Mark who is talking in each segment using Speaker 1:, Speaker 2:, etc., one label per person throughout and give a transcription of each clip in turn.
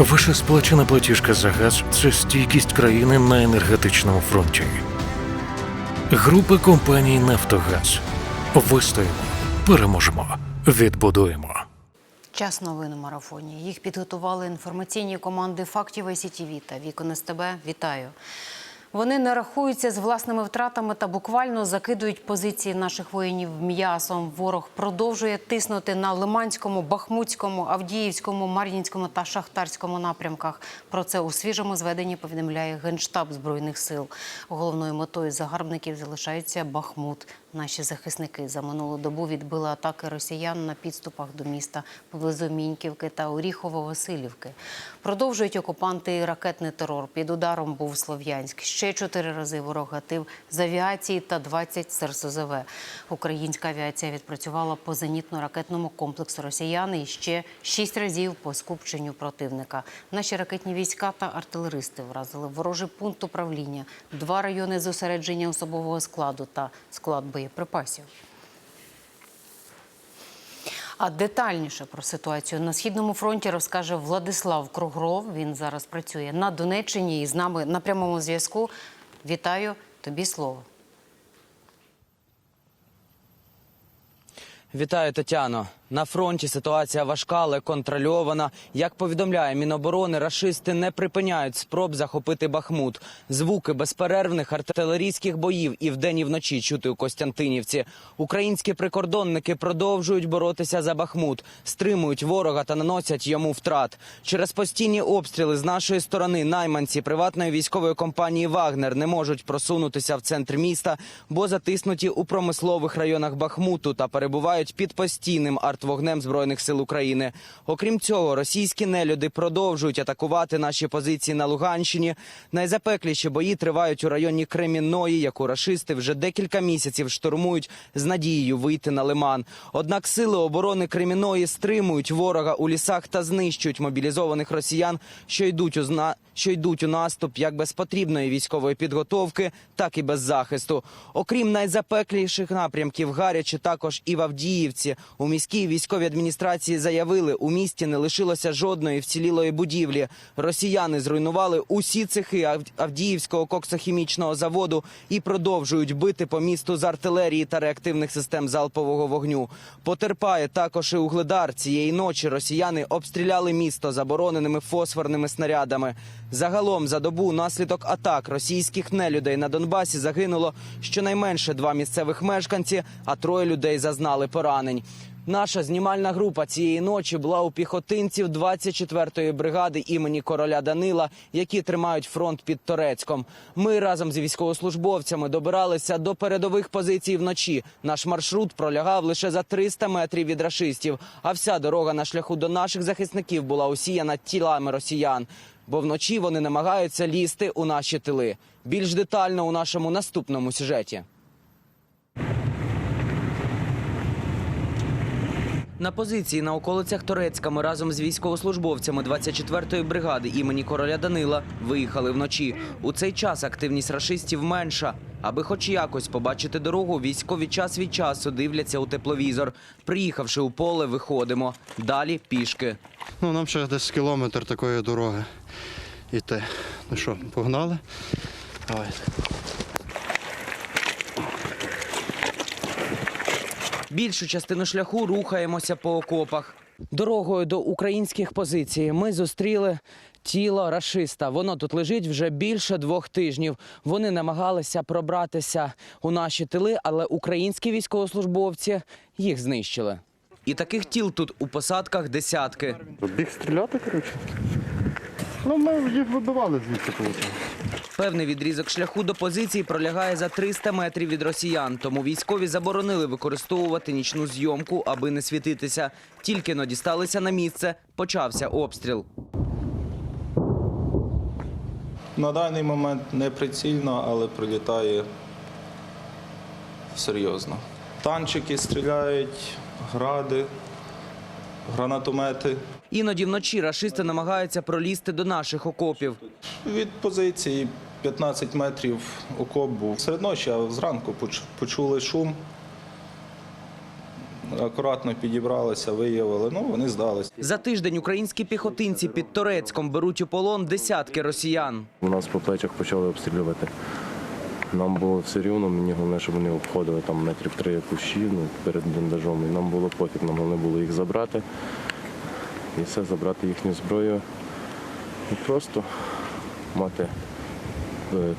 Speaker 1: Ваша сплачена платіжка за газ це стійкість країни на енергетичному фронті. Група компаній Нафтогаз. Вистоїмо, переможемо, відбудуємо.
Speaker 2: Час новин у марафоні. Їх підготували інформаційні команди фактів ICTV та Вікон СТБ. Вітаю. Вони не рахуються з власними втратами та буквально закидують позиції наших воїнів м'ясом. Ворог продовжує тиснути на Лиманському, Бахмутському, Авдіївському, Мар'їнському та Шахтарському напрямках. Про це у свіжому зведенні повідомляє Генштаб Збройних сил. Головною метою загарбників залишається Бахмут. Наші захисники за минулу добу відбили атаки росіян на підступах до міста поблизу Міньківки та Оріхово-Василівки. Продовжують окупанти ракетний терор. Під ударом був Слов'янськ. Ще чотири рази ворог гатив з авіації та 20 з РСЗВ. Українська авіація відпрацювала по зенітно-ракетному комплексу росіян і ще шість разів по скупченню противника. Наші ракетні війська та артилеристи вразили ворожий пункт управління, два райони зосередження особового складу та склад боєприпасів. А детальніше про ситуацію на східному фронті розкаже Владислав Кругров. Він зараз працює на Донеччині і з нами на прямому зв'язку. Вітаю тобі слово.
Speaker 3: Вітаю, Тетяно. На фронті ситуація важка, але контрольована. Як повідомляє Міноборони, рашисти не припиняють спроб захопити Бахмут. Звуки безперервних артилерійських боїв і вдень і вночі чути у Костянтинівці. Українські прикордонники продовжують боротися за Бахмут, стримують ворога та наносять йому втрат. Через постійні обстріли з нашої сторони найманці приватної військової компанії Вагнер не можуть просунутися в центр міста, бо затиснуті у промислових районах Бахмуту та перебувають під постійним артвогнем збройних сил України. Окрім цього, російські нелюди продовжують атакувати наші позиції на Луганщині. Найзапекліші бої тривають у районі Кремінної, яку рашисти вже декілька місяців штурмують з надією вийти на лиман. Однак сили оборони Креміної стримують ворога у лісах та знищують мобілізованих росіян, що йдуть у зна... що йдуть у наступ як без потрібної військової підготовки, так і без захисту. Окрім найзапекліших напрямків, гаряче також і в Авдіївці. У міській військовій адміністрації заявили, у місті не лишилося жодної вцілілої будівлі. Росіяни зруйнували усі цехи Ав- Авдіївського коксохімічного заводу і продовжують бити по місту з артилерії та реактивних систем залпового вогню. Потерпає також і угледар. Цієї ночі росіяни обстріляли місто забороненими фосфорними снарядами. Загалом за добу наслідок атак російських нелюдей на Донбасі загинуло щонайменше два місцевих мешканці, а троє людей зазнали поранень. Наша знімальна група цієї ночі була у піхотинців 24-ї бригади імені короля Данила, які тримають фронт під Торецьком. Ми разом з військовослужбовцями добиралися до передових позицій вночі. Наш маршрут пролягав лише за 300 метрів від рашистів, а вся дорога на шляху до наших захисників була усіяна тілами росіян. Бо вночі вони намагаються лізти у наші тили. Більш детально у нашому наступному сюжеті. На позиції на околицях Торецька ми разом з військовослужбовцями 24-ї бригади імені короля Данила виїхали вночі. У цей час активність рашистів менша. Аби хоч якось побачити дорогу, військові час від часу дивляться у тепловізор. Приїхавши у поле, виходимо. Далі пішки.
Speaker 4: Ну, нам ще десь кілометр такої дороги йти. Ну що, погнали? Давайте.
Speaker 3: Більшу частину шляху рухаємося по окопах. Дорогою до українських позицій ми зустріли тіло рашиста. Воно тут лежить вже більше двох тижнів. Вони намагалися пробратися у наші тили, але українські військовослужбовці їх знищили. І таких тіл тут у посадках десятки.
Speaker 4: Біг стріляти, коротше. Ну, ми їх вибивали звідси, виходить.
Speaker 3: Певний відрізок шляху до позиції пролягає за 300 метрів від росіян, тому військові заборонили використовувати нічну зйомку, аби не світитися. Тільки но дісталися на місце, почався обстріл.
Speaker 5: На даний момент не прицільно, але прилітає серйозно. Танчики стріляють, гради, гранатомети.
Speaker 3: Іноді вночі рашисти намагаються пролізти до наших окопів.
Speaker 5: Від позиції 15 метрів окоп був. Серед ночі, а зранку почули шум. акуратно підібралися, виявили. Ну вони здалися.
Speaker 3: За тиждень українські піхотинці під Торецьком беруть у полон десятки росіян.
Speaker 6: У нас по плечах почали обстрілювати. Нам було все рівно, мені головне, щоб вони обходили там метрів три кущі ну, перед бліндажом. І нам було пофіг, нам головне було їх забрати. І все, забрати їхню зброю. І просто мати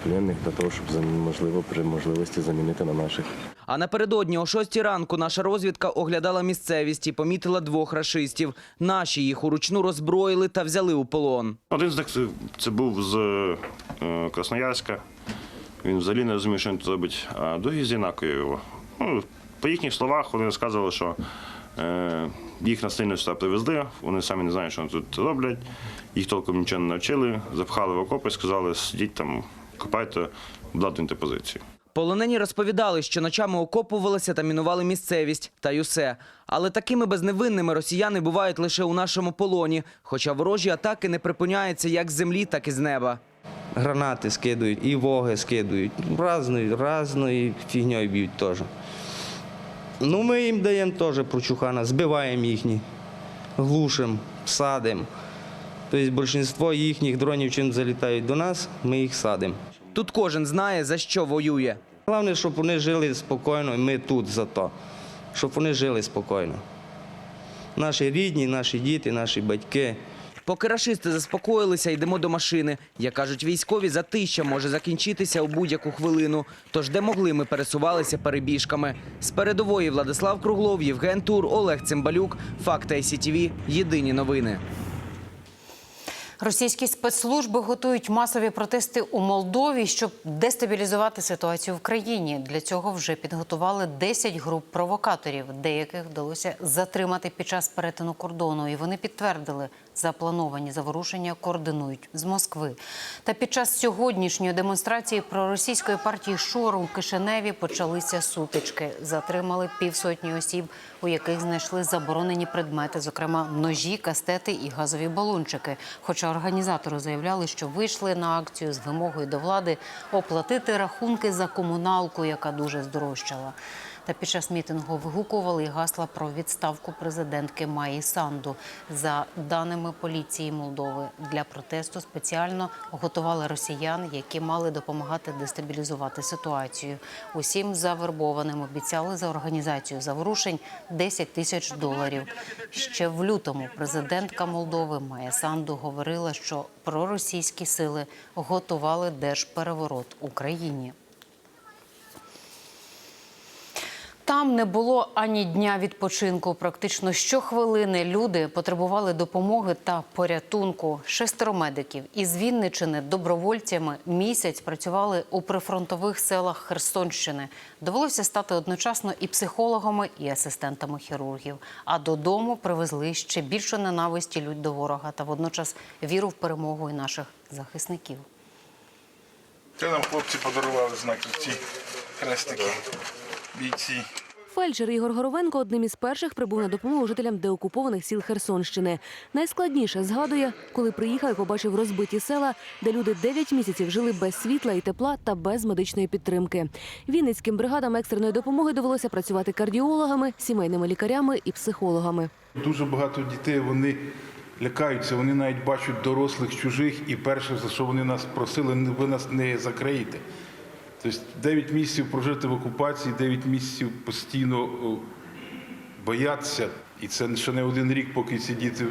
Speaker 6: пленних для того, щоб за- можливо при можливості замінити на наших.
Speaker 3: А напередодні о 6 ранку наша розвідка оглядала місцевість і помітила двох рашистів. Наші їх уручну роззброїли та взяли у полон.
Speaker 7: Один з них це, був з е, Красноярська. Він взагалі не розумів, що він тут робить. А другий з Янакою його. Ну, по їхніх словах вони розказували, що е, їх насильно сюди привезли, вони самі не знають, що вони тут роблять. Їх толком нічого не навчили, запхали в окопи, сказали, сидіть там, копайте, обладнуйте позиції.
Speaker 3: Полонені розповідали, що ночами окопувалися та мінували місцевість, та й усе. Але такими безневинними росіяни бувають лише у нашому полоні, хоча ворожі атаки не припиняються як з землі, так і з неба.
Speaker 8: гранати скидують, і воги скидують. Разною, разною фігньою б'ють теж. Ну, ми їм даємо теж прочухана, збиваємо їхні, глушимо, садимо. Тобто більшість їхніх дронів, чим залітають до нас, ми їх садимо.
Speaker 3: Тут кожен знає, за що воює.
Speaker 8: Головне, щоб вони жили спокійно, і ми тут за то, щоб вони жили спокійно. Наші рідні, наші діти, наші батьки.
Speaker 3: Поки рашисти заспокоїлися, йдемо до машини. Як кажуть військові, затища може закінчитися у будь-яку хвилину. Тож де могли, ми пересувалися перебіжками. З передової Владислав Круглов, Євген Тур, Олег Цимбалюк. Факти ICTV. Єдині новини.
Speaker 2: Російські спецслужби готують масові протести у Молдові, щоб дестабілізувати ситуацію в країні. Для цього вже підготували 10 груп провокаторів. Деяких вдалося затримати під час перетину кордону, і вони підтвердили, заплановані заворушення координують з Москви. Та під час сьогоднішньої демонстрації проросійської партії Шору у Кишиневі почалися сутички. Затримали півсотні осіб, у яких знайшли заборонені предмети, зокрема ножі, кастети і газові балончики. Хоча організатори заявляли, що вийшли на акцію з вимогою до влади оплатити рахунки за комуналку, яка дуже здорожчала. Та під час мітингу вигукували гасла про відставку президентки Маї Санду. За даними поліції Молдови, для протесту спеціально готували росіян, які мали допомагати дестабілізувати ситуацію. Усім завербованим обіцяли за організацію заворушень 10 тисяч доларів. Ще в лютому президентка Молдови Майя Санду говорила, що проросійські сили готували держпереворот Україні. Там не було ані дня відпочинку. Практично щохвилини люди потребували допомоги та порятунку. Шестеро медиків із Вінничини добровольцями місяць працювали у прифронтових селах Херсонщини. Довелося стати одночасно і психологами, і асистентами хірургів. А додому привезли ще більше ненависті людь до ворога та водночас віру в перемогу і наших захисників.
Speaker 9: Це нам хлопці подарували знаки ці хрестики, бійці.
Speaker 10: Фельдшер Ігор Горовенко одним із перших прибув на допомогу жителям деокупованих сіл Херсонщини. Найскладніше згадує, коли приїхав і побачив розбиті села, де люди 9 місяців жили без світла і тепла та без медичної підтримки. Вінницьким бригадам екстреної допомоги довелося працювати кардіологами, сімейними лікарями і психологами.
Speaker 9: Дуже багато дітей вони лякаються, вони навіть бачать дорослих чужих, і перше, за що вони нас просили, «Не- ви нас не закриєте. Тобто 9 місяців прожити в окупації, 9 місяців постійно боятися. І це ще не один рік, поки ці діти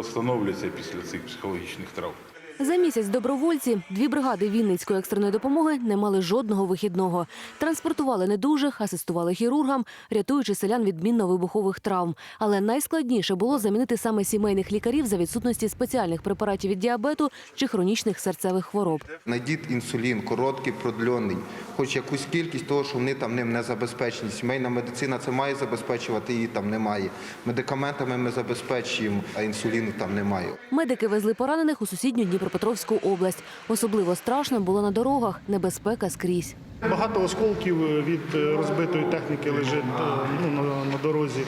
Speaker 9: встановляться після цих психологічних травм.
Speaker 10: За місяць добровольці дві бригади Вінницької екстреної допомоги не мали жодного вихідного. Транспортували недужих, асистували хірургам, рятуючи селян від мінно-вибухових травм. Але найскладніше було замінити саме сімейних лікарів за відсутності спеціальних препаратів від діабету чи хронічних серцевих хвороб.
Speaker 11: Найдіть інсулін, короткий, продльонний, хоч якусь кількість того, що вони там ним не забезпечені. Сімейна медицина це має забезпечувати, її там немає. Медикаментами ми забезпечуємо, а інсуліну там немає.
Speaker 10: Медики везли поранених у сусідню Дніпропетровську область. Особливо страшно було на дорогах, небезпека скрізь.
Speaker 12: Багато осколків від е, розбитої техніки лежить е, ну, на, на дорозі.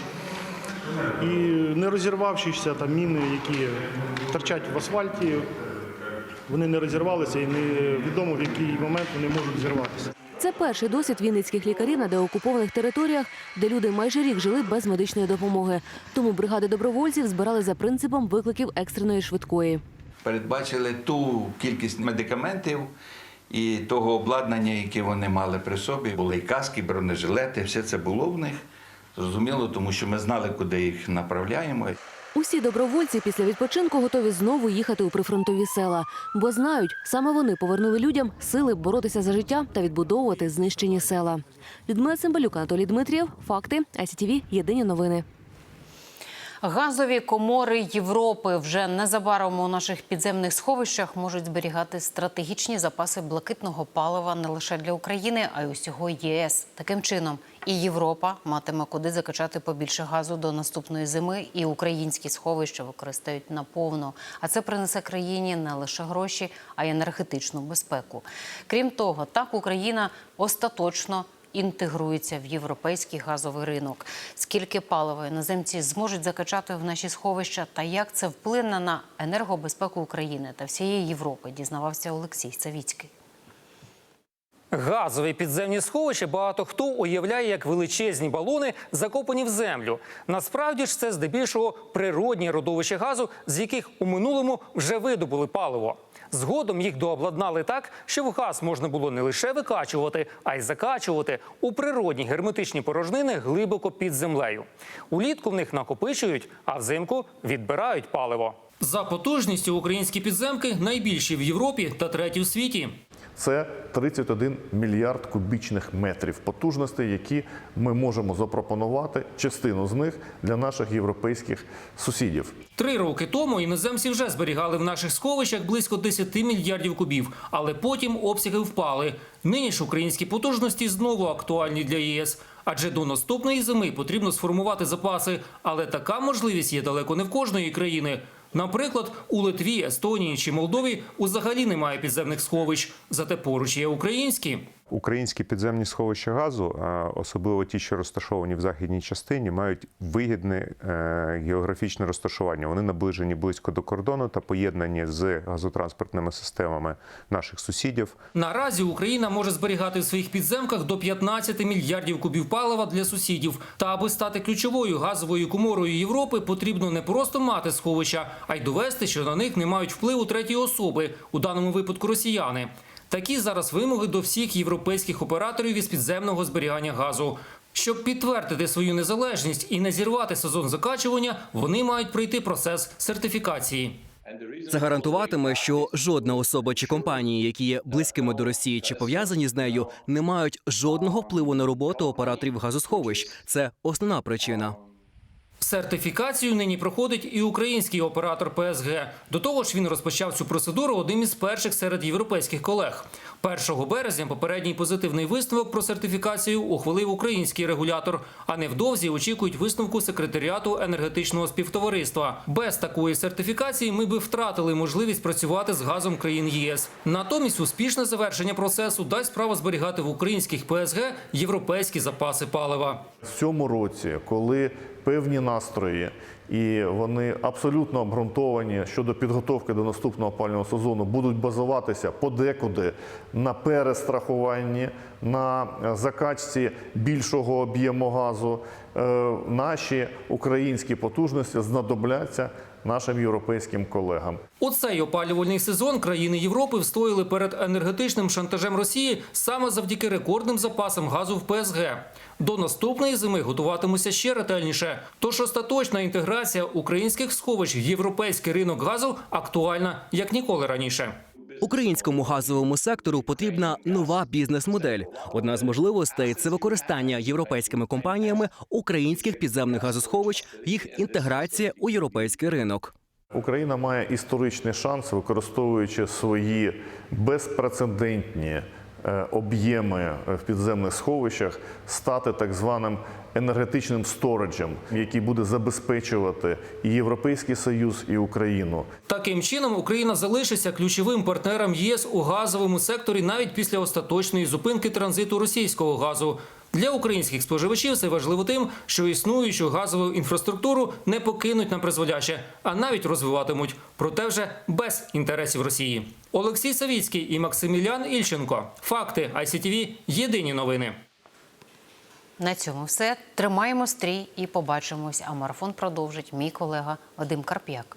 Speaker 12: І не розірвавшися там міни, які торчать в асфальті, вони не розірвалися і невідомо в який момент вони можуть зірватися.
Speaker 10: Це перший досвід вінницьких лікарів на деокупованих територіях, де люди майже рік жили без медичної допомоги. Тому бригади добровольців збирали за принципом викликів екстреної швидкої.
Speaker 13: Передбачили ту кількість медикаментів і того обладнання, яке вони мали при собі. Були і каски, бронежилети, все це було в них. Зрозуміло, тому що ми знали, куди їх направляємо.
Speaker 10: Усі добровольці після відпочинку готові знову їхати у прифронтові села, бо знають, саме вони повернули людям сили боротися за життя та відбудовувати знищені села. Людмила Цимбалюк, Анатолій Дмитрієв. Факти. ICTV. Єдині новини.
Speaker 2: Газові комори Європи вже незабаром у наших підземних сховищах можуть зберігати стратегічні запаси блакитного палива не лише для України, а й усього ЄС. Таким чином, і Європа матиме куди закачати побільше газу до наступної зими, і українські сховища використають наповно. А це принесе країні не лише гроші, а й енергетичну безпеку. Крім того, так Україна остаточно інтегрується в європейський газовий ринок. Скільки палива іноземці зможуть закачати в наші сховища та як це вплине на енергобезпеку України та всієї Європи, дізнавався Олексій Савіцький.
Speaker 14: Газові підземні сховища багато хто уявляє як величезні балони, закопані в землю. Насправді ж це здебільшого природні родовища газу, з яких у минулому вже видобули паливо. Згодом їх дообладнали так, щоб газ можна було не лише викачувати, а й закачувати у природні герметичні порожнини глибоко під землею. Улітку в них накопичують, а взимку відбирають паливо. За потужністю українські підземки найбільші в Європі та треті в світі.
Speaker 15: Це 31 мільярд кубічних метрів потужностей, які ми можемо запропонувати частину з них для наших європейських сусідів.
Speaker 14: Три роки тому іноземці вже зберігали в наших сховищах близько 10 мільярдів кубів, але потім обсяги впали. Нині ж українські потужності знову актуальні для ЄС. Адже до наступної зими потрібно сформувати запаси, але така можливість є далеко не в кожної країни. Наприклад, у Литві, Естонії чи Молдові взагалі немає підземних сховищ, зате поруч є українські.
Speaker 16: Українські підземні сховища газу, особливо ті, що розташовані в західній частині, мають вигідне е, географічне розташування. Вони наближені близько до кордону та поєднані з газотранспортними системами наших сусідів.
Speaker 14: Наразі Україна може зберігати в своїх підземках до 15 мільярдів кубів палива для сусідів. Та аби стати ключовою газовою коморою Європи, потрібно не просто мати сховища, а й довести, що на них не мають впливу треті особи, у даному випадку росіяни. Такі зараз вимоги до всіх європейських операторів із підземного зберігання газу. Щоб підтвердити свою незалежність і не зірвати сезон закачування, вони мають пройти процес сертифікації.
Speaker 17: Це гарантуватиме, що жодна особа чи компанії, які є близькими до Росії чи пов'язані з нею, не мають жодного впливу на роботу операторів газосховищ. Це основна причина.
Speaker 14: Сертифікацію нині проходить і український оператор ПСГ. До того ж, він розпочав цю процедуру одним із перших серед європейських колег. 1 березня попередній позитивний висновок про сертифікацію ухвалив український регулятор. А невдовзі очікують висновку секретаріату енергетичного співтовариства. Без такої сертифікації ми би втратили можливість працювати з газом країн ЄС. Натомість успішне завершення процесу дасть право зберігати в українських ПСГ європейські запаси палива.
Speaker 15: В цьому році, коли певні настрої і вони абсолютно обґрунтовані щодо підготовки до наступного опалювального сезону, будуть базуватися подекуди на перестрахуванні, на закачці більшого об'єму газу. е, Наші українські потужності знадобляться нашим європейським колегам.
Speaker 14: У цей опалювальний сезон країни Європи встояли перед енергетичним шантажем Росії саме завдяки рекордним запасам газу в ПСГ. До наступної зими готуватимуться ще ретельніше. Тож остаточна інтеграція українських сховищ в європейський ринок газу актуальна як ніколи раніше.
Speaker 17: Українському газовому сектору потрібна нова бізнес-модель. Одна з можливостей це використання європейськими компаніями українських підземних газосховищ, їх інтеграція у європейський ринок.
Speaker 15: Україна має історичний шанс, використовуючи свої безпрецедентні об'єми в підземних сховищах, стати так званим енергетичним сториджем, який буде забезпечувати і Європейський Союз, і Україну.
Speaker 14: Таким чином Україна залишиться ключовим партнером ЄС у газовому секторі навіть після остаточної зупинки транзиту російського газу. Для українських споживачів це важливо тим, що існуючу газову інфраструктуру не покинуть на призволяще, а навіть розвиватимуть. Проте вже без інтересів Росії. Олексій Савіцький і Максимілян Ільченко. Факти ICTV – Єдині новини.
Speaker 2: На цьому все. Тримаємо стрій і побачимось. А марафон продовжить мій колега Вадим Карп'як.